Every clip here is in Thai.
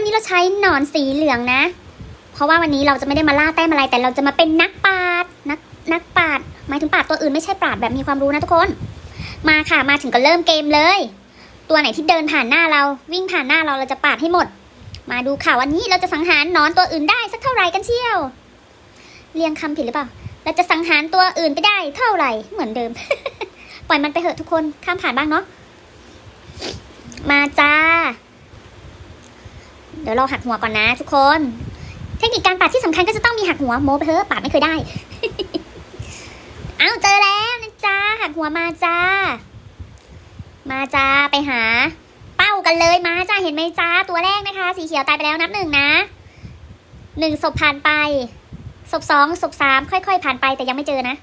วันนี้เราใช้หนอนสีเหลืองนะ เพราะว่าวันนี้เราจะไม่ได้มาล่าแต้มอะไร แต่เราจะมาเป็นนักปาดนักนักปาดหมายถึงปาดตัวอื่นไม่ใช่ปาดแบบมีความรู้นะทุกคน มาค่ะมาถึงก็เริ่มเกมเลย ตัวไหนที่เดินผ่านหน้าเราวิ่งผ่านหน้าเราเราจะปาดให้หมด มาดูค่ะวันนี้เราจะสังหารหนอนตัวอื่นได้สักเท่าไหร่กันเชียว เรียงคำผิดหรือเปล่า เราจะสังหารตัวอื่นไปได้เท่าไหร่เหมือนเดิม ปล่อยมันไปเถอะทุกคนข้ามผ่านบ้างเนาะมาจ้า เดี๋ยวเราหักหัวก่อนนะทุกคน เทคนิคการปาดที่สำคัญก็จะต้องมีหักหัวโมไปเถอะปาดไม่เคยได้ เอ้าเจอแล้วนะจ้าหักหัวมาจ้า มาจ้าไปหา เป้ากันเลยมาจ้าเห็นไหมจ้าตัวแรกนะคะ สีเขียวตายไปแล้วนับหนึ่งนะหนึ่งศพผ่านไปศพสองศพสามค่อยๆ ผ่านไปแต่ยังไม่เจอนะ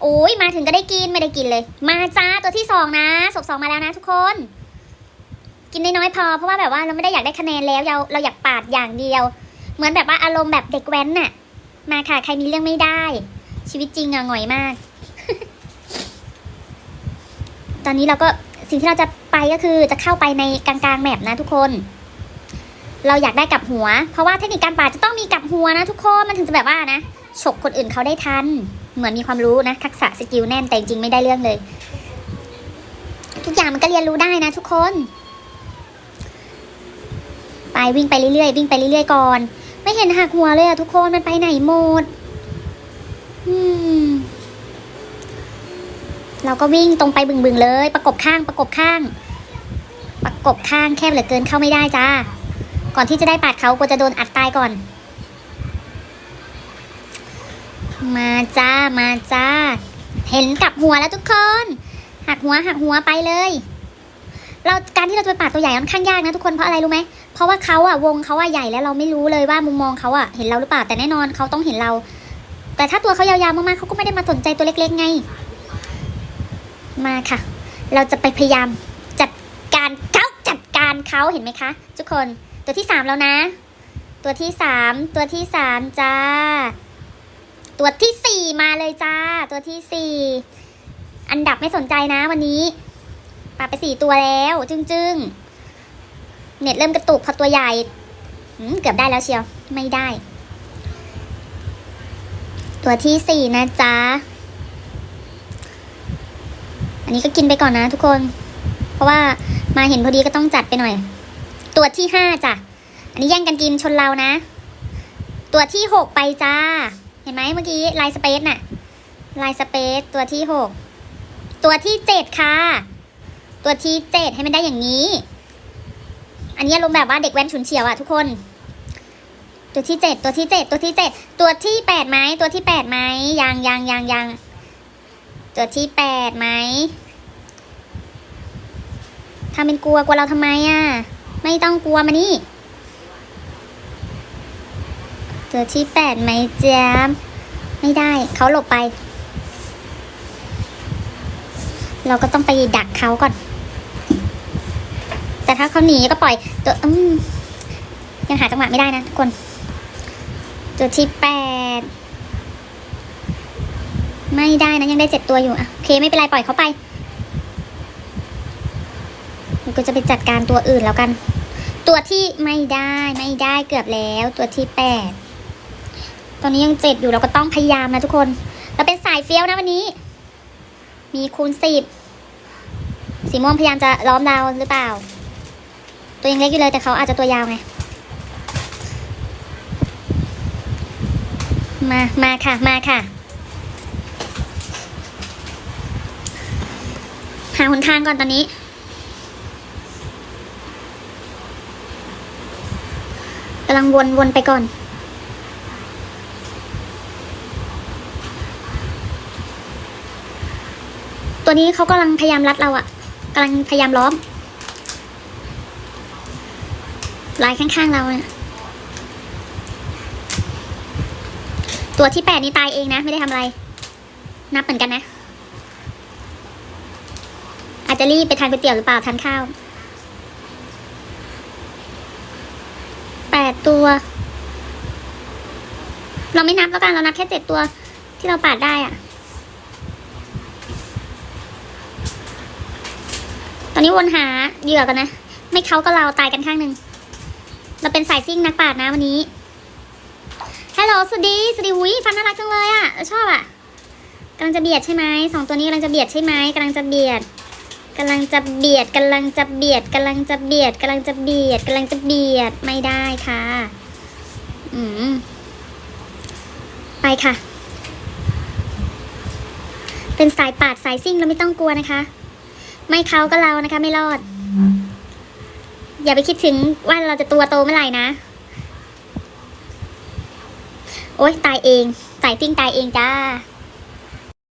โอ้ยมาถึงก็ได้กินไม่ได้กินเลย มาจ้าตัวที่สองนะศพสองมาแล้วนะทุกคน กินน้อยๆพอเพราะว่าแบบว่าเราไม่ได้อยากได้คะแนนแล้วเราเราอยากปาดอย่างเดียว เหมือนแบบว่าอารมณ์แบบเด็กแว้นน่ะ มาค่ะ ใครมีเรื่องไม่ได้ ชีวิตจริงอะหงอยมาก ตอนนี้เราก็สิ่งที่เราจะไปก็คือจะเข้าไปในกลางๆแมปนะทุกคน เราอยากได้กับหัว เพราะว่าเทคนิคการปาดจะต้องมีกับหัวนะทุกคนมันถึงจะแบบว่านะฉกคนอื่นเขาได้ทัน เหมือนมีความรู้นะ ทักษะสกิลแน่นแต่จริงไม่ได้เรื่องเลย ทุกอย่างมันก็เรียนรู้ได้นะทุกคน ไปวิ่งไปเรื่อยๆวิ่งไปเรื่อยๆก่อน ไม่เห็นหักหัวเลยอะทุกคนมันไปไหนหมดอืมเราก็วิ่งตรงไปบึงๆเลย ประกบข้างประกบข้าง ประกบข้างแคบเหลือเกินเข้าไม่ได้จ้าก่อนที่จะได้ปาดเขากลัวจะโดนอัดตายก่อน มาจ้ามาจ้า เห็นกับหัวแล้วทุกคน หักหัวหักหัวไปเลย เราการที่เราจะไปปาดตัวใหญ่ค่อนข้างยากนะทุกคนเพราะอะไรรู้ไหมเพราะว่าเขาอะวงเขาอะใหญ่แล้วเราไม่รู้เลยว่ามุมมองเขาอะเห็นเราหรือเปล่าแต่แน่นอนเขาต้องเห็นเรา แต่ถ้าตัวเขายาวๆมากๆเขาก็ไม่ได้มาสนใจตัวเล็กๆไง มาค่ะ เราจะไปพยายามจัดการเขาจัดการเขาเห็นไหมคะ ทุกคนตัวที่สามแล้วนะ ตัวที่สามตัวที่สามจ้า ตัวที่สี่มาเลยจ้า ตัวที่สี่อันดับไม่สนใจนะวันนี้ ปาไปสี่ตัวแล้ว จึ้งเน็ตเริ่มกระตุกพอตัวใหญ่เกือบได้แล้วเชียว ไม่ได้ ตัวที่สี่นะจ๊ะ อันนี้ก็กินไปก่อนนะทุกคน เพราะว่ามาเห็นพอดีก็ต้องจัดไปหน่อย ตัวที่ห้าจ้ะ อันนี้แย่งกันกินชนเรานะ ตัวที่หกไปจ้า เห็นไหมเมื่อกี้ลายสเปซน่ะลายสเปซตัวที่หกตัวที่เจ็ดค่ะ ตัวที่เจ็ดให้มันได้อย่างนี้ อันนี้อารมณ์แบบว่าเด็กแว้นฉุนเฉียวอะทุกคน ตัวที่เจ็ดตัวที่เจ็ดตัวที่เจ็ดตัวที่แปดไหมตัวที่แปดไหมยังยังยังยังตัวที่แปดไหมทำเป็นกลัวกลัวเราทำไมอะไม่ต้องกลัวมานี่ตัวที่แปดไหมแจ๊มไม่ได้เขาหลบไป เราก็ต้องไปดักเขาก่อน แต่ถ้าเขาหนีก็ปล่อยตัวยังหาจังหวะไม่ได้นะทุกคนตัวที่แปดไม่ได้นะยังได้เจ็ดตัวอยู่อะโอเคไม่เป็นไรปล่อยเขาไปก็จะไปจัดการตัวอื่นแล้วกัน ตัวที่ไม่ได้ไม่ได้เกือบแล้วตัวที่แปดตอนนี้ยังเจ็ดอยู่เราก็ต้องพยายามนะทุกคน เราเป็นสายเฟี้ยวนะวันนี้ มีคูณสิบสีม่วงพยายามจะล้อมเราหรือเปล่า ตัวยังเล็กอยู่เลยแต่เขาอาจจะตัวยาวไง มา มาค่ะ มาค่ะ หาหนทางก่อนตอนนี้ กำลังวนวนไปก่อนตัวนี้เขากำลังพยายามรัดเราอะกำลังพยายามล้อม ลายข้างๆเราเนี่ยตัวที่แปดนี่ตายเองนะ ไม่ได้ทำอะไร นับเหมือนกันนะ อาจจะรีบไปทานก๋วยเตี๋ยวหรือเปล่าทานข้าวแปดตัว เราไม่นับแล้วกันเรานับแค่เจ็ดตัว ที่เราปาดได้อะตอนนี้วนหาเหยื่อกันนะ ไม่เขาก็เราตายกันข้างหนึ่ง เราเป็นสายซิ่งนักปราดนะวันนี้ฮัลโหลสวัสดีสวัสดีหุยฟันน่ารักจังเลยอะ่ะชอบอะ่ะกำลังจะเบียดใช่ไหมสองตัวนี้กำลังจะเบียดใช่ไหมกำลังจะเบียดกำลังจะเบียดกำลังจะเบียดกำลังจะเบียดกำลังจะเบียดกำลังจะเบียดไม่ได้ค่ะ อืมไปค่ะ เป็นสายปาดสายซิ่งเราไม่ต้องกลัวนะคะ ไม่เขาก็เรานะคะ ไม่รอด อย่าไปคิดถึงว่าเราจะตัวโตเมื่อไหร่นะ โอ๊ย ตายเอง สายซิ่งตายเองจ้า